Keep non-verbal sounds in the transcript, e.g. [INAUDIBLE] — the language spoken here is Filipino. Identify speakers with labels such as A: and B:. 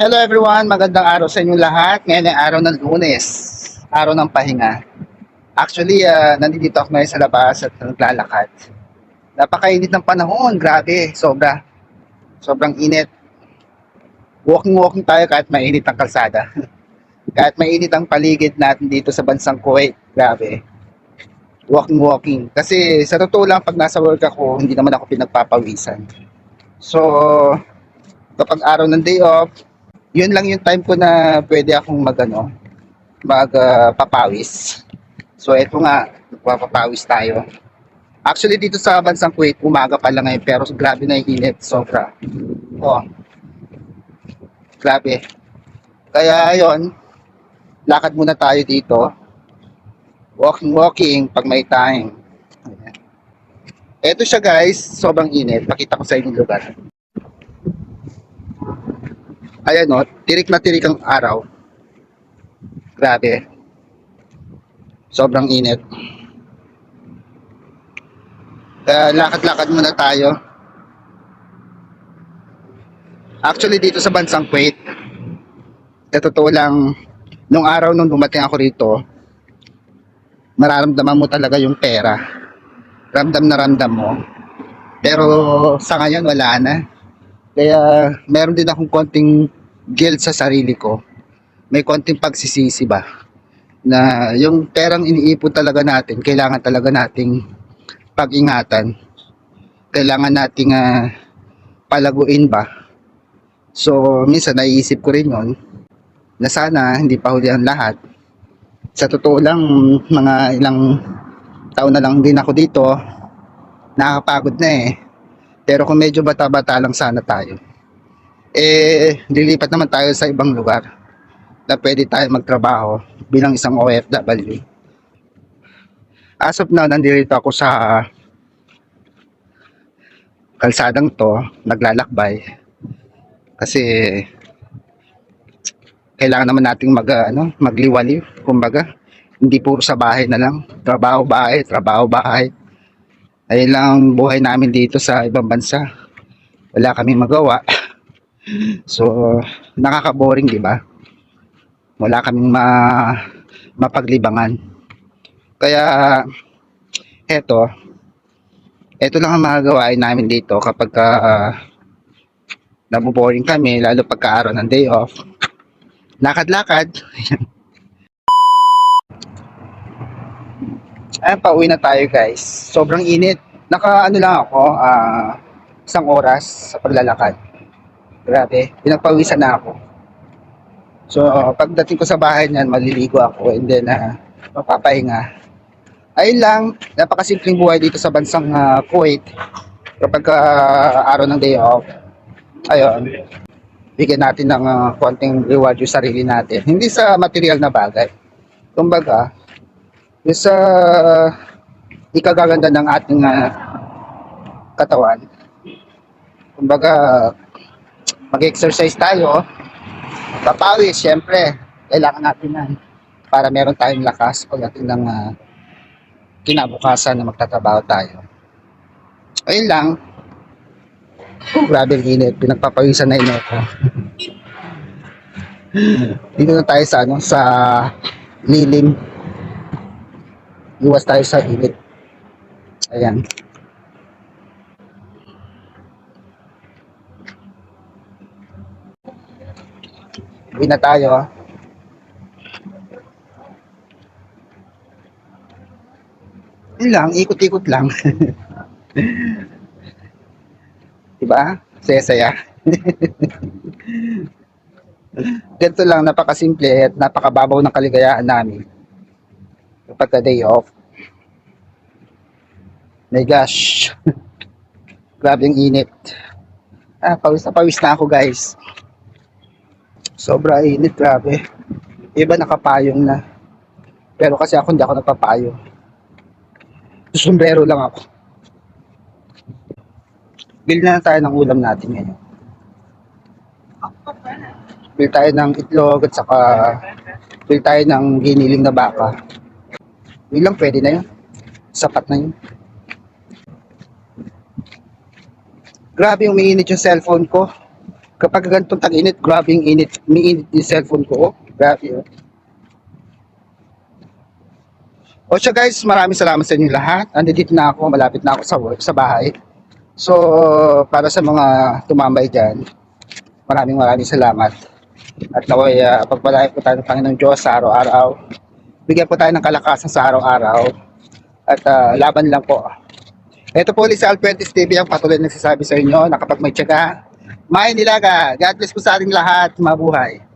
A: Hello everyone, magandang araw sa inyong lahat. Ngayon ay araw ng lunes, araw ng pahinga. Actually, ah, nandito ako ngayon sa labas at naglalakad. Napakainit ng panahon, grabe, sobra. Sobrang init. Walking-walking tayo kahit mainit ang kalsada. [LAUGHS] kahit mainit ang paligid natin dito sa bansang Kuwait, grabe. Walking-walking. Kasi sa totoo lang, pag nasa work ako, hindi naman ako pinagpapawisan. So, kapag araw ng day off, yun lang yung time ko na pwede akong magano magpapawis. so eto nga, magpapawis tayo. Actually dito sa bansang Kuwait, umaga pa lang ngayon pero grabe na yung init, sobra. Oh. Grabe. Kaya ayun, lakad muna tayo dito. Walking walking pag may time. Eto siya guys, sobrang init. Pakita ko sa inyo lugar. Ayan o, tirik na tirik ang araw. Grabe. Sobrang init. Kaya lakad-lakad muna tayo. Actually dito sa bansang Kuwait, sa totoo lang, nung araw nung dumating ako rito, mararamdaman mo talaga yung pera. Ramdam na ramdam mo. Pero sa ngayon wala na. Kaya meron din akong konting guilt sa sarili ko. May konting pagsisisi ba? Na yung perang iniipon talaga natin, kailangan talaga nating pag-ingatan. Kailangan nating ah, palaguin ba? So, minsan naiisip ko rin yun na sana hindi pa huli ang lahat. Sa totoo lang, mga ilang taon na lang din ako dito, nakakapagod na eh. Pero kung medyo bata-bata lang sana tayo, eh, lilipat naman tayo sa ibang lugar na pwede tayo magtrabaho bilang isang OFW. As of now, nandito ako sa kalsadang to, naglalakbay. Kasi kailangan naman nating mag, ah, ano, magliwaliw, kumbaga. Hindi puro sa bahay na lang. Trabaho, bahay, trabaho, bahay. Ayun lang ang buhay namin dito sa ibang bansa. Wala kaming magawa. [LAUGHS] So, nakaka-boring, di ba? Wala kaming ma mapaglibangan. Kaya, eto, eto lang ang magagawa namin dito kapag uh, nabuboring kami, lalo pagka araw ng day off. Lakad-lakad. [LAUGHS] Ayan, pauwi na tayo guys. Sobrang init. Naka ano lang ako, ah, isang oras sa paglalakad. Grabe, pinagpawisan na ako. So, pagdating ko sa bahay niyan, maliligo ako and then uh, mapapahinga. Ayun lang, napakasimpleng buhay dito sa bansang ah, Kuwait. Kapag ah, araw ng day off, ayun, bigyan natin ng ah, konting reward yung sarili natin. Hindi sa material na bagay. Kumbaga, sa ikagaganda ng ating ah, katawan. Kumbaga, mag-exercise tayo, papawis, syempre, kailangan natin yan para meron tayong lakas pagdating ng ah, kinabukasan na magtatrabaho tayo. Ayun lang. Oh, grabe ang init. Pinagpapawisan na ino ko. [LAUGHS] Dito na tayo sa ano, sa lilim. Iwas tayo sa init. Ayan. Uwi na tayo. ah. Yun lang, ikot-ikot lang. [LAUGHS] diba? Saya-saya. [LAUGHS] Ganito lang, napakasimple at napakababaw ng kaligayahan namin. Kapag ka day off. My gosh. [LAUGHS] Grabe ang init. Ah, pawis na pawis na ako guys. Sobra init, grabe. Iba nakapayong na. Pero kasi ako hindi ako nagpapayo. Sombrero lang ako. Bili na tayo ng ulam natin ngayon. Bili tayo ng itlog at saka bili tayo ng giniling na baka. Yun lang, pwede na yun. Sapat na yun. Grabe umiinit yung cellphone ko. Kapag ganitong tag-init, grabe yung init. Umiinit yung cellphone ko. Oh. Grabe. Oh. O siya guys, maraming salamat sa inyo lahat. Andito na ako, malapit na ako sa work, sa bahay. So, para sa mga tumambay dyan, maraming maraming salamat. At naway, uh, pagpalain po tayo ng Panginoong Diyos sa araw-araw. Bigyan po tayo ng kalakasan sa araw-araw. At ah, laban lang po. Ito po ulit sa Alpuentes TV ang patuloy nagsasabi sa inyo na kapag may tiyaga, may nilaga. God bless po sa ating lahat. Mabuhay.